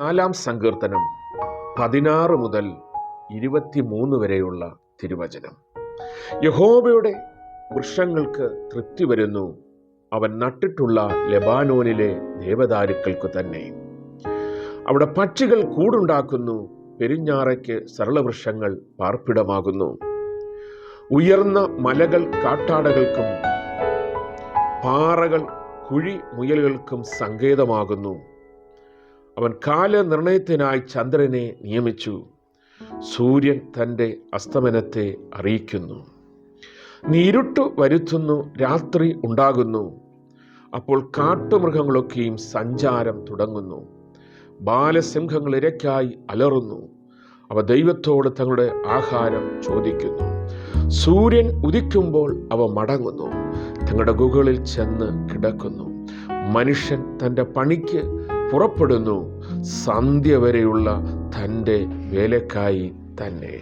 നാലാം സങ്കീർത്തനം പതിനാറ് മുതൽ ഇരുപത്തിമൂന്ന് വരെയുള്ള തിരുവചനം. യഹോബയുടെ വൃക്ഷങ്ങൾക്ക് തൃപ്തി വരുന്നു. അവൻ നട്ടിട്ടുള്ള ലെബാനോനിലെ ദേവദാരുക്കൾക്ക് തന്നെ. അവിടെ പക്ഷികൾ കൂടുണ്ടാക്കുന്നു. പെരിഞ്ഞാറയ്ക്ക് സരളവൃക്ഷങ്ങൾ പാർപ്പിടമാകുന്നു. ഉയർന്ന മലകൾ കാട്ടാടകൾക്കും പാറകൾ കുഴി മുയലുകൾക്കും സങ്കേതമാകുന്നു. അവൻ കാലനിർണയത്തിനായി ചന്ദ്രനെ നിയമിച്ചു. സൂര്യൻ തന്റെ അസ്തമനത്തെ അറിയിക്കുന്നു. നീരുട്ടു വരുത്തുന്നു രാത്രി ഉണ്ടാകുന്നു. അപ്പോൾ കാട്ടുമൃഗങ്ങളൊക്കെയും സഞ്ചാരം തുടങ്ങുന്നു. ബാലസിംഹങ്ങൾ ഇരക്കായി അലറുന്നു. അവ ദൈവത്തോട് തങ്ങളുടെ ആഹാരം ചോദിക്കുന്നു. സൂര്യൻ ഉദിക്കുമ്പോൾ അവ മടങ്ങുന്നു. തങ്ങളുടെ ഗുഹകളിൽ ചെന്ന് കിടക്കുന്നു. മനുഷ്യൻ തന്റെ പണിക്ക് പുറപ്പെടുന്നു. സന്ധ്യ വരെയുള്ള തന്റെ വേലക്കായി തന്നെ.